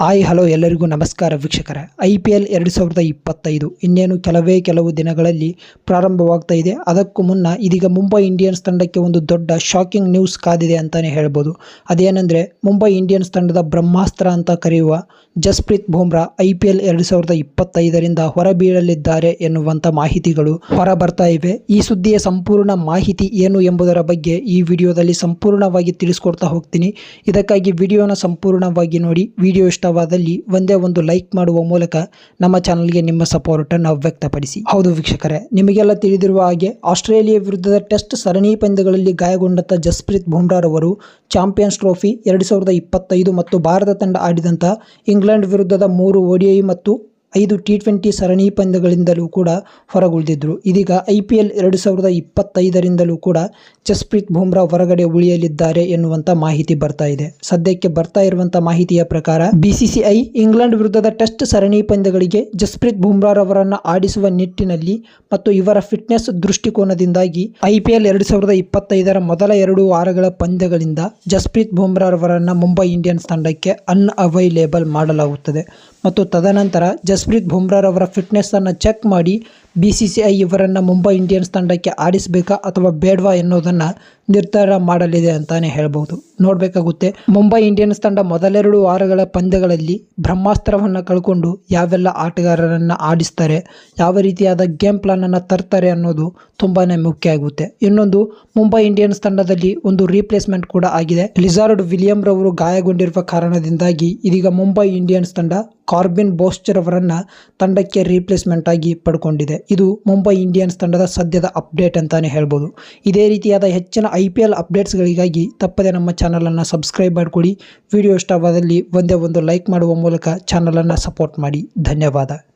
Hi hello ಎಲ್ಲರಿಗೂ ನಮಸ್ಕಾರ ವೀಕ್ಷಕರ. ಐ ಪಿ ಎಲ್ ಎರಡು ಸಾವಿರದ ಇಪ್ಪತ್ತೈದು. ಇನ್ನೇನು ಕೆಲವೇ ಕೆಲವು ದಿನಗಳಲ್ಲಿ ಪ್ರಾರಂಭವಾಗ್ತಾ ಇದೆ. ಅದಕ್ಕೂ ಮುನ್ನ ಇದೀಗ ಮುಂಬೈ ಇಂಡಿಯನ್ಸ್ ತಂಡಕ್ಕೆ ಒಂದು ದೊಡ್ಡ ಶಾಕಿಂಗ್ ನ್ಯೂಸ್ ಕಾದಿದೆ ಅಂತಲೇ ಹೇಳ್ಬೋದು. ಅದೇನೆಂದರೆ, ಮುಂಬೈ ಇಂಡಿಯನ್ಸ್ ತಂಡದ ಬ್ರಹ್ಮಾಸ್ತ್ರ ಅಂತ ಕರೆಯುವ Jasprit Bumrah I P L ಎರಡು ಸಾವಿರದ ಇಪ್ಪತ್ತೈದರಿಂದ ಹೊರಬೀಳಲಿದ್ದಾರೆ ಎನ್ನುವಂಥ ಮಾಹಿತಿಗಳು ಹೊರ ಬರ್ತಾ ಇವೆ. ಈ ಸುದ್ದಿಯ ಸಂಪೂರ್ಣ ಮಾಹಿತಿ ಏನು ಎಂಬುದರ ಬಗ್ಗೆ ಈ ವಿಡಿಯೋದಲ್ಲಿ ಸಂಪೂರ್ಣವಾಗಿ ತಿಳಿಸ್ಕೊಡ್ತಾ ಹೋಗ್ತೀನಿ. ಇದಕ್ಕಾಗಿ ವಿಡಿಯೋನ ಸಂಪೂರ್ಣವಾಗಿ ನೋಡಿ, ವಿಡಿಯೋ ಇಷ್ಟವಾದಲ್ಲಿ ಒಂದೇ ಒಂದು ಲೈಕ್ ಮಾಡುವ ಮೂಲಕ ನಮ್ಮ ಚಾನಲ್ಗೆ ನಿಮ್ಮ ಸಪೋರ್ಟನ್ನು ವ್ಯಕ್ತಪಡಿಸಿ. ಹೌದು ವೀಕ್ಷಕರೇ, ನಿಮಗೆಲ್ಲ ತಿಳಿದಿರುವ ಹಾಗೆ ಆಸ್ಟ್ರೇಲಿಯಾ ವಿರುದ್ಧದ ಟೆಸ್ಟ್ ಸರಣಿ ಪಂದ್ಯಗಳಲ್ಲಿ ಗಾಯಗೊಂಡಂಥ ಜಸ್ಪ್ರೀತ್ ಬುಮ್ರಾರವರು ಚಾಂಪಿಯನ್ಸ್ ಟ್ರೋಫಿ ಎರಡು ಸಾವಿರದ ಇಪ್ಪತ್ತೈದು ಮತ್ತು ಭಾರತ ತಂಡ ಆಡಿದಂಥ ಇಂಗ್ಲೆಂಡ್ ವಿರುದ್ಧದ ಮೂರು ಒಡಿಐ ಮತ್ತು ಐದು ಟಿ ಟ್ವೆಂಟಿ ಸರಣಿ ಪಂದ್ಯಗಳಿಂದಲೂ ಕೂಡ ಹೊರಗುಳಿದಿದ್ದರು ಇದೀಗ ಐ ಪಿ ಎಲ್ ಎರಡು ಸಾವಿರದ ಇಪ್ಪತ್ತೈದರಿಂದಲೂ ಕೂಡ ಜಸ್ಪ್ರೀತ್ ಬುಮ್ರಾ ಹೊರಗಡೆ ಉಳಿಯಲಿದ್ದಾರೆ ಎನ್ನುವಂಥ ಮಾಹಿತಿ ಬರ್ತಾ ಇದೆ. ಸದ್ಯಕ್ಕೆ ಬರ್ತಾ ಇರುವಂಥ ಮಾಹಿತಿಯ ಪ್ರಕಾರ ಬಿಸಿಸಿಐ ಇಂಗ್ಲೆಂಡ್ ವಿರುದ್ಧದ ಟೆಸ್ಟ್ ಸರಣಿ ಪಂದ್ಯಗಳಿಗೆ ಜಸ್ಪ್ರೀತ್ ಬುಮ್ರಾರವರನ್ನು ಆಡಿಸುವ ನಿಟ್ಟಿನಲ್ಲಿ ಮತ್ತು ಇವರ ಫಿಟ್ನೆಸ್ ದೃಷ್ಟಿಕೋನದಿಂದಾಗಿ ಐ ಪಿ ಎಲ್ ಎರಡು ಸಾವಿರದ ಇಪ್ಪತ್ತೈದರ ಮೊದಲ ಎರಡು ವಾರಗಳ ಪಂದ್ಯಗಳಿಂದ ಜಸ್ಪ್ರೀತ್ ಬುಮ್ರಾರವರನ್ನು ಮುಂಬೈ ಇಂಡಿಯನ್ಸ್ ತಂಡಕ್ಕೆ ಅನ್ಅವೈಲೇಬಲ್ ಮಾಡಲಾಗುತ್ತದೆ. ಮತ್ತು ತದನಂತರ ಜಸ್ಪ್ರೀತ್ ಬುಮ್ರಾರವರ ಫಿಟ್ನೆಸ್ಸನ್ನು ಚೆಕ್ ಮಾಡಿ ಬಿ ಸಿ ಸಿ ಐ ಇವರನ್ನು ಮುಂಬೈ ಇಂಡಿಯನ್ಸ್ ತಂಡಕ್ಕೆ ಆಡಿಸಬೇಕಾ ಅಥವಾ ಬೇಡವಾ ಎನ್ನುವುದನ್ನು ನಿರ್ಧಾರ ಮಾಡಲಿದೆ ಅಂತಲೇ ಹೇಳ್ಬೋದು. ನೋಡಬೇಕಾಗುತ್ತೆ ಮುಂಬೈ ಇಂಡಿಯನ್ಸ್ ತಂಡ ಮೊದಲೆರಡು ವಾರಗಳ ಪಂದ್ಯಗಳಲ್ಲಿ ಬ್ರಹ್ಮಾಸ್ತ್ರವನ್ನು ಕಳ್ಕೊಂಡು ಯಾವೆಲ್ಲ ಆಟಗಾರರನ್ನು ಆಡಿಸ್ತಾರೆ, ಯಾವ ರೀತಿಯಾದ ಗೇಮ್ ಪ್ಲಾನನ್ನು ತರ್ತಾರೆ ಅನ್ನೋದು ತುಂಬಾ ಮುಖ್ಯ ಆಗುತ್ತೆ. ಇನ್ನೊಂದು ಮುಂಬೈ ಇಂಡಿಯನ್ಸ್ ತಂಡದಲ್ಲಿ ಒಂದು ರೀಪ್ಲೇಸ್ಮೆಂಟ್ ಕೂಡ ಆಗಿದೆ. ಲಿಜಾರ್ಡ್ ವಿಲಿಯಂ ರವರು ಗಾಯಗೊಂಡಿರುವ ಕಾರಣದಿಂದಾಗಿ ಇದೀಗ ಮುಂಬೈ ಇಂಡಿಯನ್ಸ್ ತಂಡ ಕಾರ್ಬಿನ್ ಬೋಸ್ಚರ್ ಅವರನ್ನು ತಂಡಕ್ಕೆ ರೀಪ್ಲೇಸ್ಮೆಂಟ್ ಆಗಿ ಪಡ್ಕೊಂಡಿದೆ. ಇದು ಮುಂಬೈ ಇಂಡಿಯನ್ಸ್ ತಂಡದ ಸದ್ಯದ ಅಪ್ಡೇಟ್ ಅಂತಾನೆ ಹೇಳ್ಬೋದು. ಇದೇ ರೀತಿಯಾದ ಹೆಚ್ಚಿನ ಐ ಪಿ ಎಲ್ ಅಪ್ಡೇಟ್ಸ್ಗಳಿಗಾಗಿ ತಪ್ಪದೆ ನಮ್ಮ ಚಾನಲನ್ನು ಸಬ್ಸ್ಕ್ರೈಬ್ ಮಾಡಿಕೊಡಿ ವಿಡಿಯೋ ಇಷ್ಟವಾದಲ್ಲಿ ಒಂದೇ ಒಂದು ಲೈಕ್ ಮಾಡುವ ಮೂಲಕ ಚಾನಲನ್ನು ಸಪೋರ್ಟ್ ಮಾಡಿ. ಧನ್ಯವಾದ.